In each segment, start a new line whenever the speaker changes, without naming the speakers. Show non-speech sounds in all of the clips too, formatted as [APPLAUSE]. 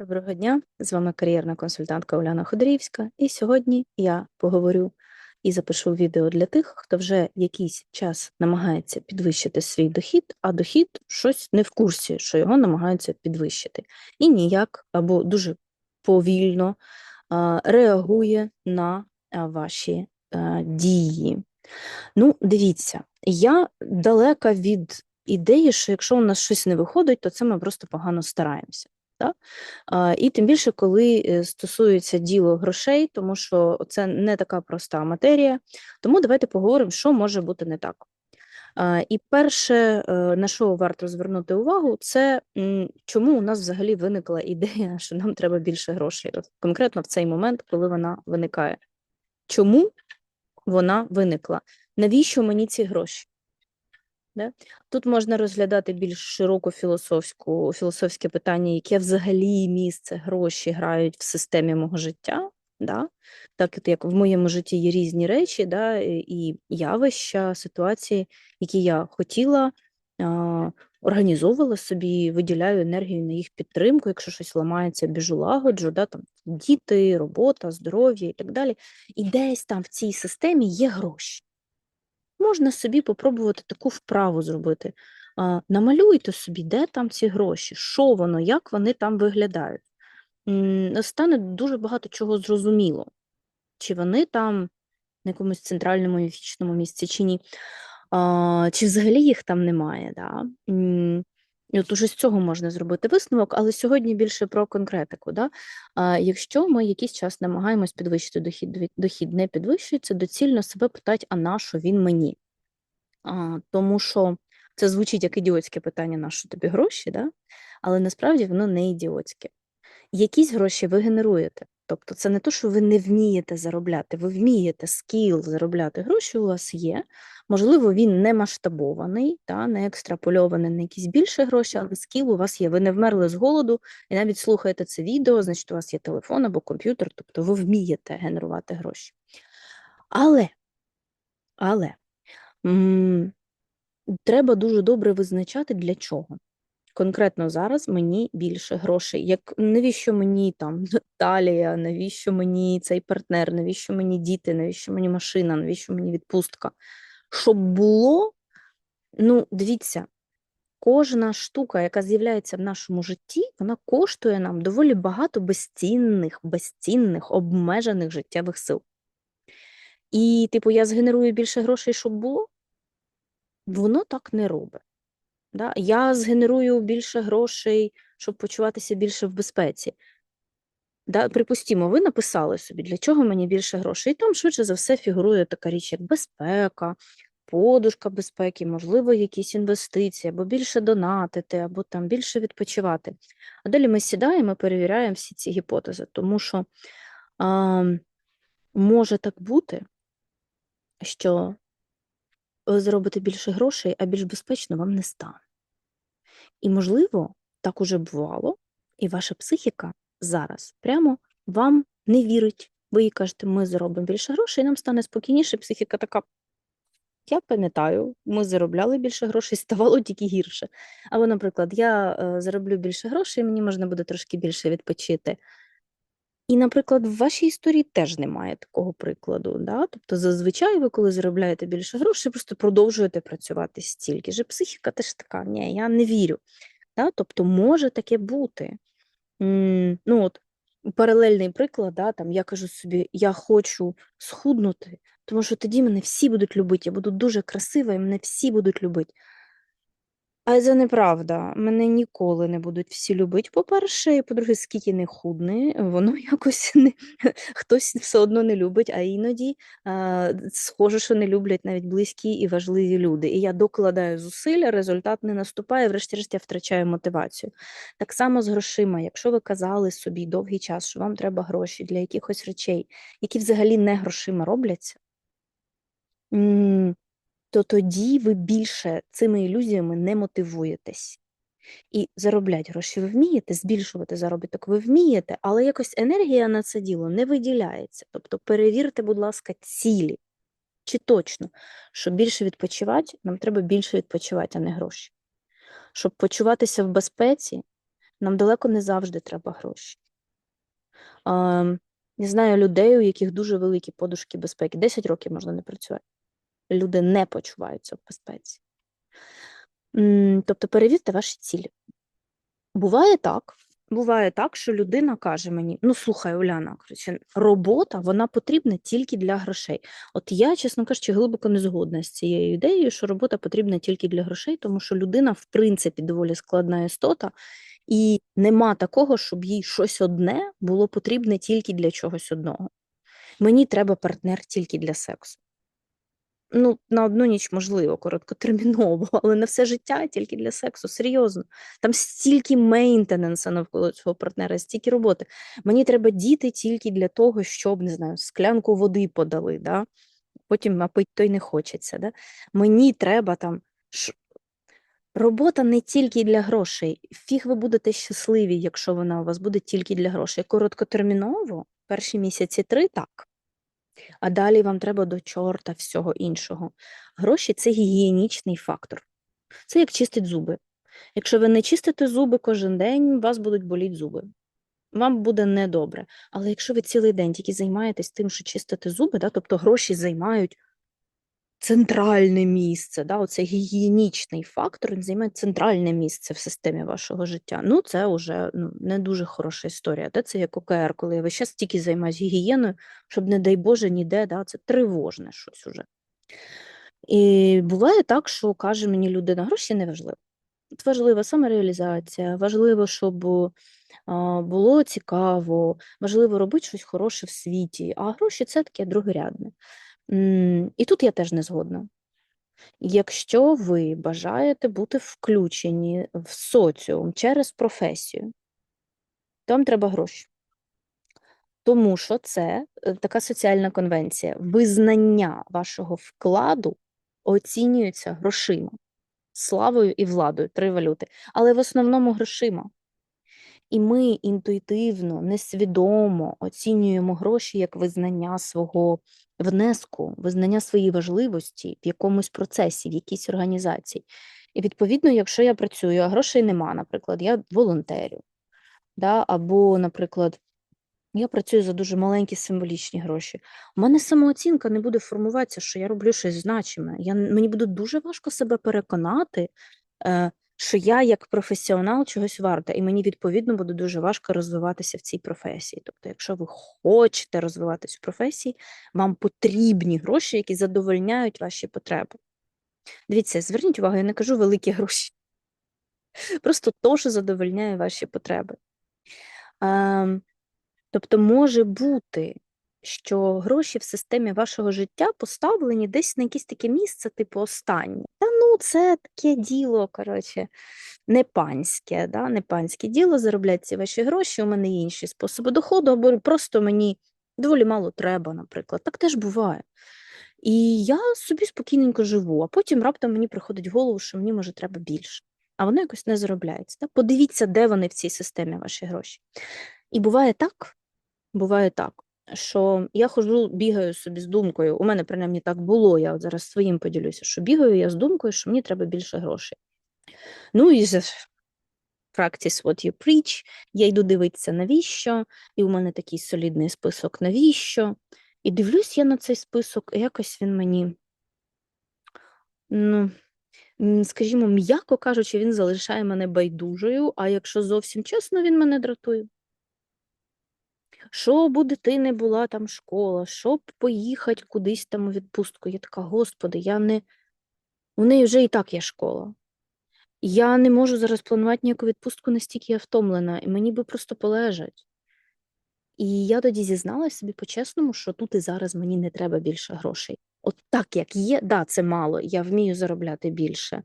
Доброго дня, з вами кар'єрна консультантка Уляна Ходорівська, і сьогодні я поговорю і запишу відео для тих, хто вже якийсь час намагається підвищити свій дохід, а дохід щось не в курсі, що його намагаються підвищити. І ніяк або дуже повільно реагує на ваші дії. Ну, дивіться, я далека від ідеї, що якщо у нас щось не виходить, то це ми просто погано стараємося. Так? І тим більше, коли е, стосується діло грошей, тому що це не така проста матерія. Тому давайте поговоримо, що може бути не так. І перше, е, на що варто звернути увагу, це чому у нас взагалі виникла ідея, що нам треба більше грошей, От конкретно в цей момент, коли вона виникає. Чому вона виникла? Навіщо мені ці гроші? Да? Тут можна розглядати більш широку філософську, філософське питання, яке взагалі місце гроші грають в системі мого життя. Да? Так як в моєму житті є різні речі, да? і явища, ситуації, які я хотіла, а, організовувала собі, виділяю енергію на їх підтримку, якщо щось ламається, біжу лагоджу, да? там, діти, робота, здоров'я і так далі. І десь там в цій системі є гроші можна собі попробувати таку вправу зробити. Намалюйте собі, де там ці гроші, що воно, як вони там виглядають. Стане дуже багато чого зрозуміло, чи вони там на якомусь центральному міфічному місці, чи ні, чи взагалі їх там немає. Да? І от уже з цього можна зробити висновок, але сьогодні більше про конкретику. Да? А, Якщо ми якийсь час намагаємось підвищити дохід, дохід не підвищується, доцільно себе питати, а на що він мені? А, Тому що це звучить як ідіотське питання, на що тобі гроші, да? але насправді воно не ідіотське. Якісь гроші ви генеруєте. Тобто це не то, що ви не вмієте заробляти, ви вмієте скіл заробляти гроші, у вас є. Можливо, він не масштабований, та, не екстрапольований на якісь більше гроші, але скіл у вас є. Ви не вмерли з голоду і навіть слухаєте це відео, значить, у вас є телефон або комп'ютер, тобто ви вмієте генерувати гроші. Але, але м, треба дуже добре визначати для чого. Конкретно зараз мені більше грошей. Як навіщо мені там [LAUGHS] талія, навіщо мені цей партнер, навіщо мені діти, навіщо мені машина, навіщо мені відпустка? Щоб було, ну, дивіться, кожна штука, яка з'являється в нашому житті, вона коштує нам доволі багато безцінних, безцінних, обмежених життєвих сил. І, типу, я згенерую більше грошей, щоб було, воно так не робить. Да? Я згенерую більше грошей, щоб почуватися більше в безпеці. Да? Припустімо, ви написали собі, для чого мені більше грошей. І там швидше за все фігурує така річ, як безпека, подушка безпеки, можливо, якісь інвестиції, або більше донатити, або там більше відпочивати. А далі ми сідаємо і перевіряємо всі ці гіпотези, тому що а, може так бути, що ви зробите більше грошей, а більш безпечно вам не стане. І, можливо, так уже бувало, і ваша психіка зараз прямо вам не вірить. Ви їй кажете, ми заробимо більше грошей, і нам стане спокійніше. Психіка така. Я пам'ятаю, ми заробляли більше грошей, [LAUGHS] ставало тільки гірше. Або, наприклад, я е, зароблю більше грошей, мені можна буде трошки більше відпочити. І, наприклад, в вашій історії теж немає такого прикладу. Да? Тобто, зазвичай ви, коли заробляєте більше грошей, просто продовжуєте працювати стільки ж. Психіка теж така, ні, я не вірю. Да? Тобто, може таке бути. Ну, от, паралельний приклад, да, там, я кажу собі, я хочу схуднути, тому що тоді мене всі будуть любити, я буду дуже красива, і мене всі будуть любити. А це неправда. Мене ніколи не будуть всі любити. По-перше, і по-друге, скільки не худне, воно [LAUGHS] якось не хтось все одно не любить, а іноді а, схоже, що не люблять навіть близькі і важливі люди. І я докладаю зусиль, результат не наступає, врешті-решт я втрачаю мотивацію. Так само з грошима. Якщо ви казали собі довгий час, що вам треба гроші для якихось речей, які взагалі не грошима робляться. То тоді ви більше цими ілюзіями не мотивуєтесь. І заробляти гроші ви вмієте, збільшувати заробіток ви вмієте, але якось енергія на це діло не виділяється. Тобто перевірте, будь ласка, цілі. Чи точно, щоб більше відпочивати, нам треба більше відпочивати, а не гроші. Щоб почуватися в безпеці, Нам далеко не завжди треба гроші. Я знаю людей, у яких дуже великі подушки безпеки. 10 років можна не працювати. Люди не почуваються в безпеці. Тобто перевірте ваші цілі. Буває так, буває так, що людина каже мені: ну слухай, Уляна, коротше, робота вона потрібна тільки для грошей. От я, чесно кажучи, глибоко не згодна з цією ідеєю, що робота потрібна тільки для грошей, тому що людина, в принципі, доволі складна істота, і нема такого, щоб їй щось одне було потрібне тільки для чогось одного. Мені треба партнер тільки для сексу. Ну, на одну ніч можливо, короткотерміново, [LAUGHS] але на все життя тільки для сексу. Серйозно. Там стільки мейнтененса навколо цього партнера, стільки роботи. Мені треба діти тільки для того, щоб не знаю, склянку води подали. Да? Потім а пить то не хочеться. Да? Мені треба там. Робота не тільки для грошей. Фіг ви будете щасливі, якщо вона у вас буде тільки для грошей. Короткотерміново, перші місяці три так. А далі вам треба до чорта всього іншого. Гроші це гігієнічний фактор. Це як чистить зуби. Якщо ви не чистите зуби кожен день, у вас будуть боліти зуби. Вам буде недобре. Але якщо ви цілий день тільки займаєтесь тим, що чистите зуби, да, тобто гроші займають центральне місце, да, оцей гігієнічний фактор, він займає центральне місце в системі вашого життя. Ну, це вже ну, не дуже хороша історія. Де це як ОКР, коли я весь час тільки займаюся гігієною, щоб, не дай Боже, ніде, да, це тривожне щось уже. І буває так, що каже мені людина, гроші не важливо. От важлива самореалізація, важливо, щоб було цікаво, важливо робити щось хороше в світі, а гроші це таке другорядне. І тут я теж не згодна. Якщо ви бажаєте бути включені в соціум через професію, то вам треба гроші. Тому що це е, така соціальна конвенція. Визнання вашого вкладу оцінюється грошима, славою і владою, три валюти, але в основному грошима. І ми інтуїтивно, несвідомо оцінюємо гроші як визнання свого внеску, визнання своєї важливості в якомусь процесі, в якійсь організації. І відповідно, якщо я працюю, а грошей нема, наприклад, я волонтерю, да, або, наприклад, я працюю за дуже маленькі символічні гроші. У мене самооцінка не буде формуватися, що я роблю щось значиме. Я, мені буде дуже важко себе переконати, е, що я як професіонал чогось варта, і мені відповідно буде дуже важко розвиватися в цій професії. Тобто, якщо ви хочете розвиватися в професії, вам потрібні гроші, які задовольняють ваші потреби. Дивіться, зверніть увагу, я не кажу великі гроші. Просто то, що задовольняє ваші потреби. Ем, Тобто може бути, що гроші в системі вашого життя поставлені десь на якесь таке місце, типу останнє. Та ну, це таке діло, коротше, не панське, да? не панське діло, заробляти ці ваші гроші, у мене є інші способи доходу, або просто мені доволі мало треба, наприклад. Так теж буває. І я собі спокійненько живу, а потім раптом мені приходить в голову, що мені може треба більше. А воно якось не заробляється. Так? Подивіться, де вони в цій системі ваші гроші. І буває так, буває так, що я ходжу, бігаю собі з думкою. У мене принаймні так було. Я от зараз своїм поділюся, що бігаю я з думкою, що мені треба більше грошей. Ну і practice what you preach, я йду дивитися, навіщо, і у мене такий солідний список, навіщо. І дивлюсь я на цей список, і якось він мені, ну, скажімо, м'яко кажучи, він залишає мене байдужою, а якщо зовсім чесно, він мене дратує. Що б у дитини була там школа, щоб поїхати кудись там у відпустку. Я така, господи, я не. У неї вже і так є школа. Я не можу зараз планувати ніяку відпустку, настільки я втомлена, і мені би просто полежать. І я тоді зізналась собі по-чесному, що тут і зараз мені не треба більше грошей. От так, як є, да, це мало, я вмію заробляти більше.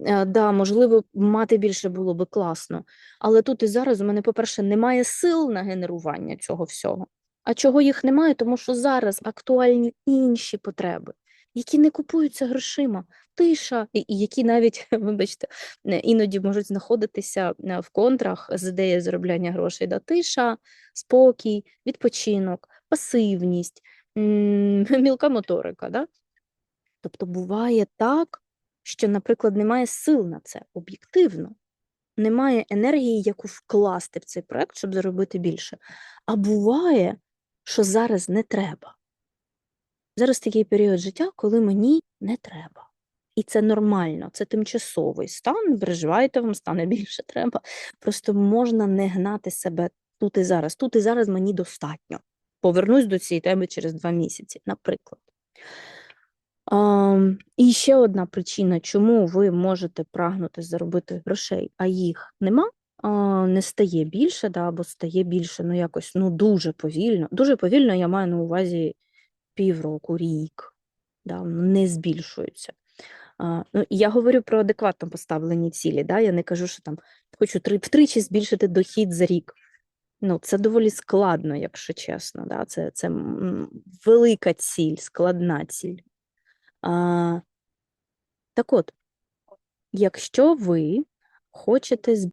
Е, да, можливо, мати більше було би класно. Але тут і зараз у мене, по-перше, немає сил на генерування цього всього. А чого їх немає, тому що зараз актуальні інші потреби, які не купуються грошима, тиша, і які навіть, [LAUGHS] вибачте, е, іноді можуть знаходитися е, в контрах з ідеєю заробляння грошей. Да? Тиша, спокій, відпочинок, пасивність, [LAUGHS] мілка моторика. Да? Тобто буває так, що, наприклад, немає сил на це об'єктивно. немає енергії, яку вкласти в цей проект, щоб заробити більше. А буває, що зараз не треба. Зараз такий період життя, коли мені не треба. І це нормально, це тимчасовий стан. Переживайте, вам стане [LAUGHS] більше треба. Просто можна не гнати себе тут і зараз. Тут і зараз мені достатньо. Повернусь до цієї теми через два місяці, наприклад. А, і ще одна причина, чому ви можете прагнути заробити грошей, а їх нема, а, не стає більше, да, або стає більше, ну якось ну дуже повільно. Дуже повільно я маю на увазі півроку, рік, да, не збільшуються. А, ну, я говорю про адекватно поставлені цілі. Да? Я не кажу, що там хочу три, втричі збільшити дохід за рік. Ну, це доволі складно, якщо чесно. Да? Це, це велика ціль, складна ціль. А, так от, якщо ви хочете зб...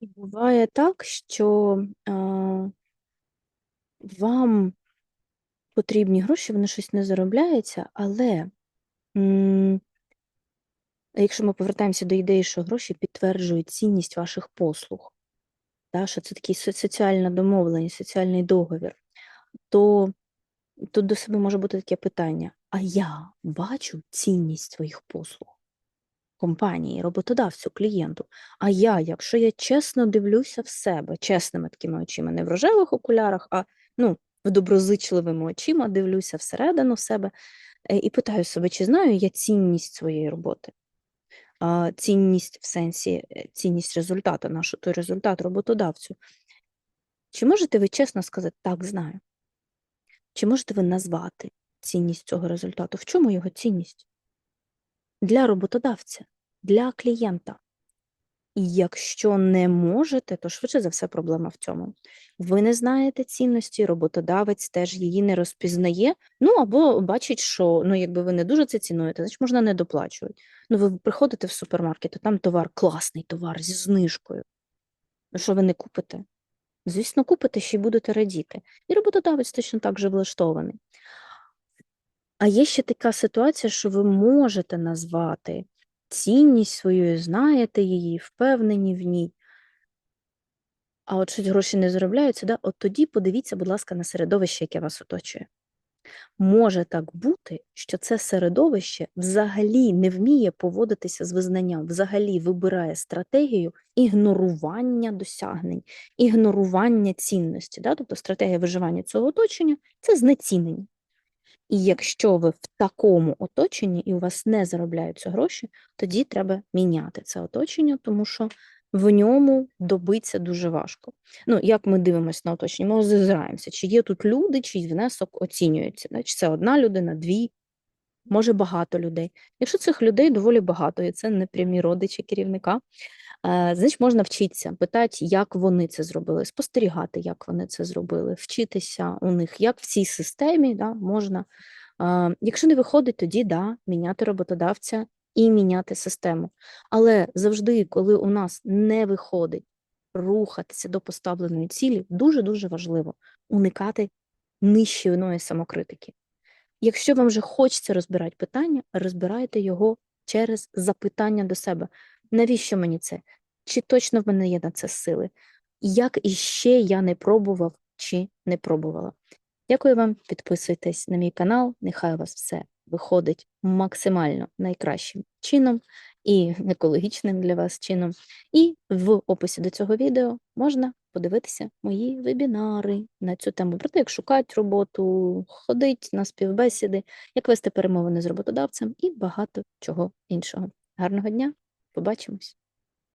Буває так, що а, вам потрібні гроші, вони щось не заробляються, але якщо ми повертаємося до ідеї, що гроші підтверджують цінність ваших послуг, да, що це такий со- соціальна домовленість, соціальний договір, то тут до себе може бути таке питання: а я бачу цінність своїх послуг компанії, роботодавцю, клієнту. А я, якщо я чесно дивлюся в себе, чесними такими очима, не в рожевих окулярах, а ну, в доброзичливими очима дивлюся всередину себе е, і питаю себе, чи знаю я цінність своєї роботи? Цінність в сенсі, е, цінність результату, нашу той результат роботодавцю. Чи можете ви чесно сказати, так, знаю? Чи можете ви назвати цінність цього результату? В чому його цінність? Для роботодавця, для клієнта. І якщо не можете, то швидше за все проблема в цьому. Ви не знаєте цінності, роботодавець теж її не розпізнає. Ну або бачить, що ну, якби ви не дуже це цінуєте, значить можна не доплачувати. Ну, ви приходите в супермаркет, а там товар, класний товар зі знижкою. Ну, що ви не купите? Звісно, купите ще й будете радіти. І роботодавець точно так же влаштований. А є ще така ситуація, що ви можете назвати цінність свою, знаєте її, впевнені в ній. А от щось гроші не заробляються, да? от тоді подивіться, будь ласка, на середовище, яке вас оточує. Може так бути, що це середовище взагалі не вміє поводитися з визнанням, взагалі вибирає стратегію ігнорування досягнень, ігнорування цінності. Да? Тобто стратегія виживання цього оточення це знецінення. І якщо ви в такому оточенні і у вас не заробляються гроші, тоді треба міняти це оточення, тому що в ньому добитися дуже важко. Ну, як ми дивимося на оточення, ми зазираємося, чи є тут люди, чий внесок оцінюється, чи це одна людина, дві, може багато людей. Якщо цих людей доволі багато, і це не прямі родичі керівника, значить можна вчитися, питати, як вони це зробили, спостерігати, як вони це зробили, вчитися у них, як в цій системі да, можна. Е, Якщо не виходить, тоді да, міняти роботодавця і міняти систему. Але завжди, коли у нас не виходить рухатися до поставленої цілі, дуже-дуже важливо уникати нищівної самокритики. Якщо вам вже хочеться розбирати питання, розбирайте його через запитання до себе. Навіщо мені це? Чи точно в мене є на це сили? Як іще я не пробував чи не пробувала? Дякую вам, підписуйтесь на мій канал, нехай у вас все виходить максимально найкращим чином і екологічним для вас чином. І в описі до цього відео можна подивитися мої вебінари на цю тему про те, як шукати роботу, ходить на співбесіди, як вести перемовини з роботодавцем і багато чого іншого. Гарного дня, побачимось!